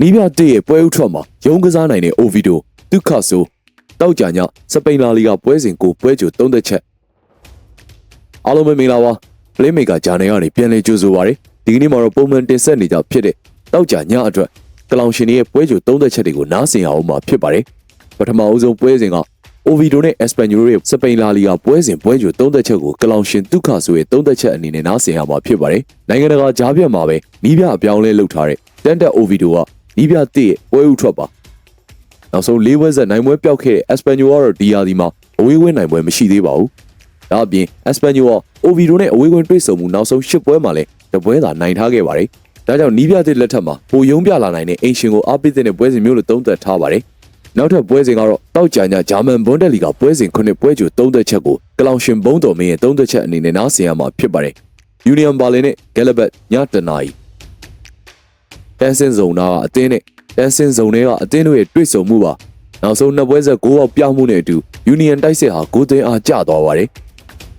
နီးပြတစ်ရဲ့ပွဲဥထွက်မှာရုံးကစားနိုင်တဲ့အိုဗီဒိုဒုက္ခဆိုတောက်ကြညစပိန်လာလီဂါပွဲစဉ်ကိုပွဲကြိုသုံးသက်ချက်အားလုံးပဲမင်္ဂလာပါပလေးမေကာဂျာနယ်ကနေပြန်လည်ကြိုဆိုပါရစေဒီကနေ့မှာတော့ပုံမှန်တင်ဆက်နေကြဖြစ်တဲ့တောက်ကြညအတွက်ကလောင်ရှင်ရဲ့ပွဲကြိုသုံးသက်ချက်တွေကိုနားဆင်ရအောင်မှာဖြစ်ပါတယ်ပထမအဦးဆုံးပွဲစဉ်ကအိုဗီဒိုနဲ့အက်စပန်ညိုရဲ့စပိန်လာလီဂါပွဲစဉ်ပွဲကြိုသုံးသက်ချက်ကိုကလောင်ရှင်ဒုက္ခဆိုရဲ့သုံးသက်ချက်အနေနဲ့နားဆင်ရမှာဖြစ်ပါတယ်နိုင်ငံတကာကြားပြတ်မှာပဲနီးပြအပြောင်းလဲလုပ်ထားတဲ့တန်တက်အိုဗီဒိုက နီးပြတစ်ရဲ့ပွဲဥထွက်ပါနောက်ဆုံးလေးဝက်ဆက်နိုင်ပွဲပျောက်ခဲ့တဲ့အက်စပန်ညိုကတော့ဒီယာဒီမှာအဝေးဝင်းနိုင်ပွဲမရှိသေးပါဘူး။ဒါအပြင်အက်စပန်ညိုကအိုဗီဒိုနဲ့အဝေးဝင်းတွေ့ဆုံမှုနောက်ဆုံး၈ပွဲမှာလည်းတပွဲသာနိုင်ထားခဲ့ပါတယ်။ဒါကြောင့်နီးပြတဲ့လက်ထက်မှာပိုယုံပြလာနိုင်တဲ့အင်ရှင်ကိုအားပေးတဲ့ပွဲစဉ်မျိုးလို့သုံးသပ်ထားပါတယ်။နောက်ထပ်ပွဲစဉ်ကတော့တောက်ကြညာဂျာမန်ဘွန်ဒက်လီကပွဲစဉ်ခုနှစ်ပွဲကြိုသုံးသက်ချက်ကိုကလောင်ရှင်ဘုံတော်မင်းရဲ့သုံးသက်ချက်အနေနဲ့နားဆင်ရမှာဖြစ်ပါတယ်။ Union Berlin နဲ့ Galabat ညတနာရီ တန်းစင်ဇုံနာကအသင်းနဲ့တန်းစင်ဇုံတွေကအသင်းတို့ရဲ့တွေ့ဆုံမှုပါနောက်ဆုံးနှစ်ပွဲဆက်6ပေါက်ပြမှုနဲ့အတူ Union တိုက်စစ်ဟာ9သိန်းအားကျသွားပါတယ်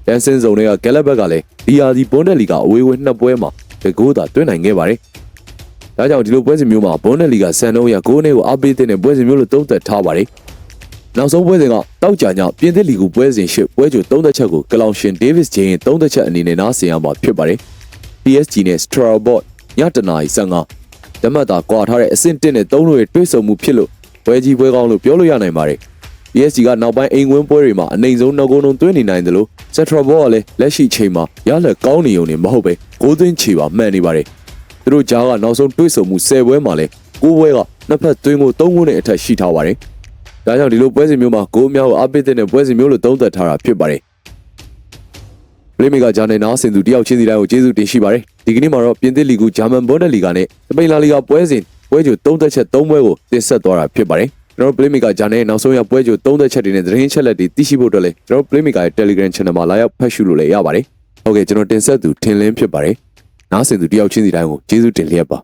တန်းစင်ဇုံတွေက Galabat ကလည်းဒီယာဒီဘွန်ဒက်လီကအဝေးဝင်းနှစ်ပွဲမှာတကူသာတွင်းနိုင်ခဲ့ပါတယ်ဒါကြောင့်ဒီလိုပွဲစဉ်မျိုးမှာဘွန်ဒက်လီကဆန်တော့ရ9နဲ့ကိုအားပေးတဲ့ပွဲစဉ်မျိုးလို့သုံးသပ်ထားပါတယ်နောက်ဆုံးပွဲစဉ်ကတောက်ကြညပြင်သစ်လီဂူပွဲစဉ်ရှစ်ပွဲကြိုသုံးသက်ချက်ကိုကလောင်ရှင်ဒေးဗစ်ဂျင်းသုံးသက်ချက်အနေနဲ့နားဆင်ရမှာဖြစ်ပါတယ် PSG နဲ့ Strasbourg ညတနာရီ15 ဓမ္မတာကွာထားတဲ့အဆင့်1နဲ့3တို့ရဲ့တွေ့ဆုံမှုဖြစ်လို့ပွဲကြီးပွဲကောင်းလို့ပြောလို့ရနိုင်ပါတယ် PSG ကနောက်ပိုင်းအိမ်ဝင်ပွဲတွေမှာအနေဆုံးနှုတ်ကုန်းလုံးသွင်းနေနိုင်တယ်လို့ Strasbourg ကလည်းလက်ရှိချိန်မှာရလက်ကောင်းနေုံနဲ့မဟုတ်ပဲ6သွင်းချီပါမှန်နေပါတယ်သူတို့ကြားကနောက်ဆုံးတွေ့ဆုံမှု10ပွဲမှာလည်း9ပွဲကနှစ်ဖက်သွင်းကို3ခုနဲ့အထက်ရှိထားပါတယ်ဒါကြောင့်ဒီလိုပွဲစဉ်မျိုးမှာဂိုးများကိုအပိတ်တဲ့ပွဲစဉ်မျိုးလို့သုံးသပ်ထားတာဖြစ်ပါတယ် ပလေးမီကဂျာနယ်နာဆင်သူတယောက်ချင်းစီတိုင်းကိုကျေးဇူးတင်ရှိပါတယ်ဒီကနေ့မှာတော့ပြင်သစ်လီဂူဂျာမန်ဘွန်ဒက်လီဂါနဲ့စပိန်လာလီဂါပွဲစဉ်ပွဲကြိုသုံးသက်ချက်၃ပွဲကိုတင်ဆက်သွားတာဖြစ်ပါတယ်ကျွန်တော်တို့ Playmaker ဂျာနယ်နောက်ဆုံးရပွဲကြိုသုံးသက်ချက်တွေနဲ့သတင်းချက်လက်တွေသိရှိဖို့အတွက်လည်းကျွန်တော်တို့ Playmaker ရဲ့ Telegram Channel မှာလာရောက်ဖတ်ရှုလို့လည်းရပါတယ်ဟုတ်ကဲ့ကျွန်တော်တင်ဆက်သူထင်လင်းဖြစ်ပါတယ်နားဆင်သူတယောက်ချင်းစီတိုင်းကိုကျေးဇူးတင်လျက်ပါ